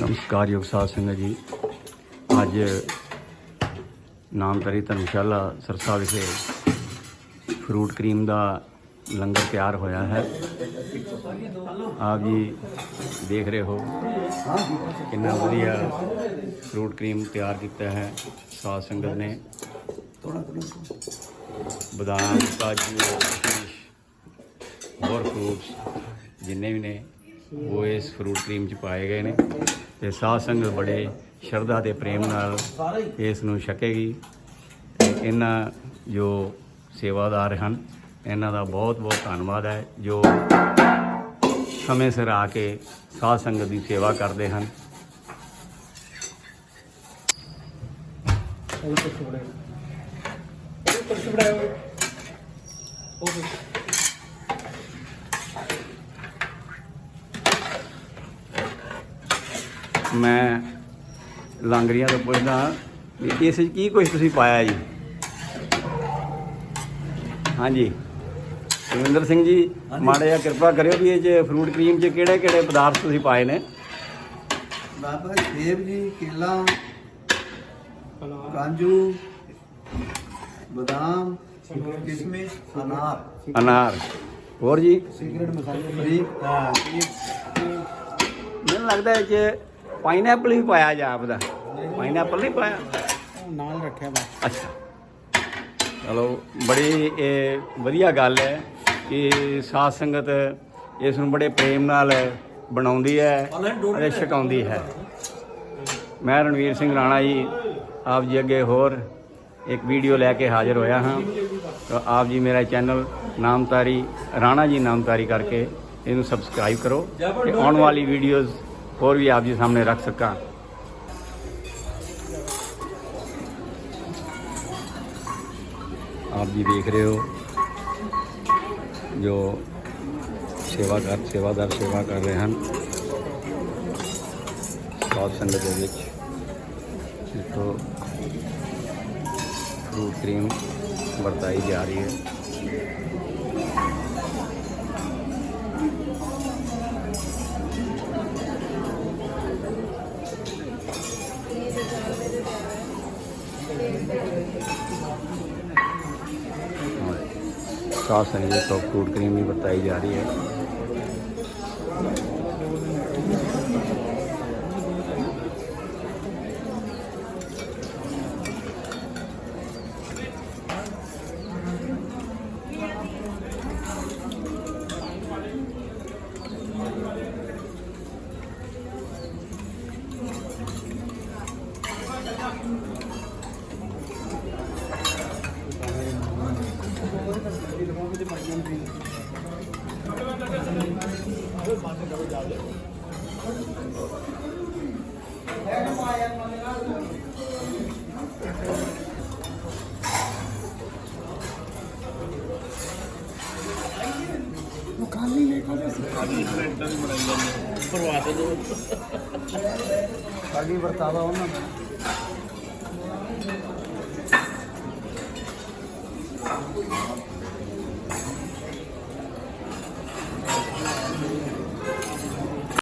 ਨਮਸਕਾਰਯੋਗ ਸਾਧ ਸੰਗਤ ਜੀ। ਅੱਜ ਨਾਮਧਰੀ ਧਰਮਸ਼ਾਲਾ ਸਰਸਾ ਵਿਖੇ ਫਰੂਟ ਕਰੀਮ ਦਾ ਲੰਗਰ ਤਿਆਰ ਹੋਇਆ ਹੈ। ਆਪ ਜੀ ਦੇਖ ਰਹੇ ਹੋ ਕਿੰਨਾ ਵਧੀਆ ਫਰੂਟ ਕਰੀਮ ਤਿਆਰ ਕੀਤਾ ਹੈ। ਸਾਧ ਸੰਗਤ ਨੇ। ਬਦਾਮ, ਕਾਜੂ ਹੋਰ ਫਰੂਟਸ ਜਿੰਨੇ ਵੀ ਨੇ, ਉਹ ਇਸ ਫਰੂਟ ਕਰੀਮ ਚ ਪਾਏ ਗਏ ਨੇ। ਤੇ ਸਾਧ ਸੰਗਤ ਬੜੇ ਸ਼ਰਧਾ ਤੇ ਪ੍ਰੇਮ ਨਾਲ ਇਸ ਨੂੰ ਛਕੇਗੀ। ਤੇ ਇਹਨਾਂ ਜੋ ਸੇਵਾਦਾਰ ਹਨ ਇਹਨਾਂ ਦਾ ਬਹੁਤ ਬਹੁਤ ਧੰਨਵਾਦ ਹੈ ਜੋ ਸਮੇਂ ਸਿਰ ਆ ਕੇ ਸਾਧ ਸੰਗਤ ਦੀ ਸੇਵਾ ਕਰਦੇ ਹਨ। ਮੈਂ ਲਾਂਗਰੀਆਂ ਤੋਂ ਪੁੱਛਦਾ ਇਸ ਵਿੱਚ ਕੀ ਕੁਝ ਤੁਸੀਂ ਪਾਇਆ ਜੀ? ਹਾਂਜੀ। ਸੁਰਿੰਦਰ ਸਿੰਘ ਜੀ ਮਾੜਾ ਜਿਹਾ ਕਿਰਪਾ ਕਰਿਓ ਵੀ ਇਹ ਚ ਫਰੂਟ ਕਰੀਮ ਚ ਕਿਹੜੇ ਕਿਹੜੇ ਪਦਾਰਥ ਤੁਸੀਂ ਪਾਏ ਨੇ। ਬਾਬਾ ਸੇਬ ਜੀ ਕੇਲਾ ਕਾਜੂ ਬਦਾਮ ਕਿਸ਼ਮਿਸ਼ ਅਨਾਰ। ਅਨਾਰ। ਹੋਰ ਜੀ? ਸਿਗਰਟ ਮਸਾਲੇ ਬਰੀਕ ਮੈਨੂੰ ਲੱਗਦਾ ਇਹ ਚ ਪਾਈਨਐਪਲ ਵੀ ਪਾਇਆ ਜਾਪਦਾ ਪਾਈਨਐਪਲ ਨਹੀਂ। ਪਾਇਆ? ਨਾਲ ਰੱਖਿਆ ਬਾ ਅੱਛਾ। ਚਲੋ ਬੜੀ ਇਹ ਵਧੀਆ ਗੱਲ ਹੈ। ਕਿ ਸਾਧ ਸੰਗਤ ਇਸ ਨੂੰ ਬੜੇ ਪ੍ਰੇਮ ਨਾਲ ਬਣਾਉਂਦੀ ਹੈ ਅਤੇ ਛਕਾਉਂਦੀ ਹੈ। ਮੈਂ ਰਣਵੀਰ ਸਿੰਘ ਰਾਣਾ ਜੀ ਆਪ ਜੀ ਅੱਗੇ ਹੋਰ ਇੱਕ ਵੀਡੀਓ ਲੈ ਕੇ ਹਾਜ਼ਰ ਹੋਇਆ ਹਾਂ। ਤਾਂ ਆਪ ਜੀ ਮੇਰਾ ਚੈਨਲ ਨਾਮਤਾਰੀ ਰਾਣਾ ਜੀ ਨਾਮਤਾਰੀ ਕਰਕੇ ਇਹਨੂੰ ਸਬਸਕ੍ਰਾਈਬ ਕਰੋ ਤੇ ਆਉਣ ਵਾਲੀ ਵੀਡੀਓਜ਼ ਹੋਰ ਵੀ ਆਪ ਜੀ ਸਾਹਮਣੇ ਰੱਖ ਸਕਾਂ। ਆਪ ਜੀ ਦੇਖ ਰਹੇ ਹੋ। ਜੋ ਸੇਵਾਦਾਰ ਸੇਵਾਦਾਰ ਸੇਵਾ ਕਰ ਰਹੇ ਹਨ ਸਾਧ ਸੰਗਤ ਦੇ ਵਿੱਚ ਦੇਖੋ ਫਰੂਟ ਕਰੀਮ ਵਰਤਾਈ ਜਾ ਰਹੀ ਹੈ ਸਾਧ ਸੰਗਤ ਤੋਂ ਫਰੂਟ ਕਰੀਮ ਵੀ ਵਰਤਾਈ ਜਾ ਰਹੀ ਹੈ। ਸਾਡੀ ਵਰਤਾਵਾ ਉਹਨਾਂ ਦਾ।